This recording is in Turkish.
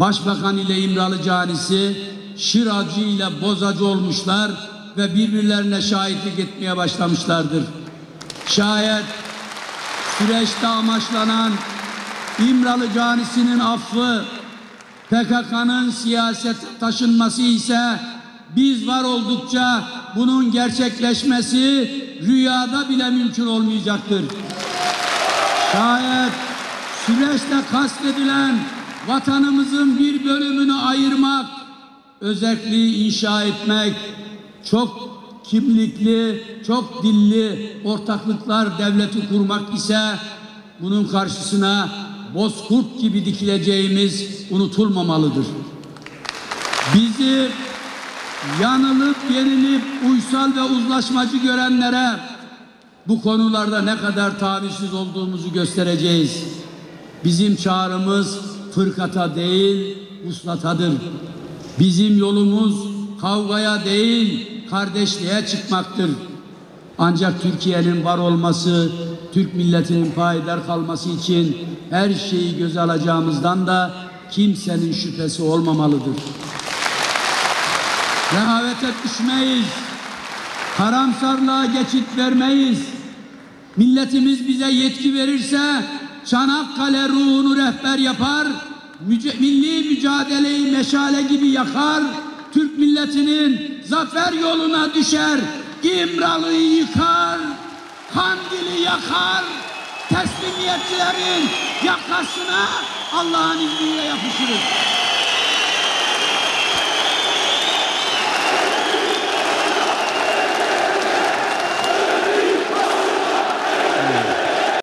Başbakan ile İmralı canisi şıracı ile bozacı olmuşlar ve birbirlerine şahitlik etmeye başlamışlardır. Şayet süreçte amaçlanan İmralı canisinin affı PKK'nın siyaset taşınması ise biz var oldukça bunun gerçekleşmesi rüyada bile mümkün olmayacaktır. Şayet süreçte kastedilen vatanımızın bir bölümünü ayırmak, özelliği inşa etmek, çok kimlikli, çok dilli ortaklıklar devleti kurmak ise bunun karşısına bozkurt gibi dikileceğimiz unutulmamalıdır. Bizi yanılıp yenilip uysal ve uzlaşmacı görenlere bu konularda ne kadar tavizsiz olduğumuzu göstereceğiz. Bizim çağrımız fırkata değil, uslatadır. Bizim yolumuz kavgaya değil, kardeşliğe çıkmaktır. Ancak Türkiye'nin var olması, Türk milletinin payidar kalması için her şeyi göze alacağımızdan da kimsenin şüphesi olmamalıdır. Rehavete düşmeyiz. Karamsarlığa geçit vermeyiz. Milletimiz bize yetki verirse Çanakkale ruhunu rehber yapar, müce- milli mücadeleyi meşale gibi yakar, Türk milletinin zafer yoluna düşer, İmralı'yı yıkar, Kandil'i yakar, teslimiyetçilerin yakasına Allah'ın izniyle yapışırız.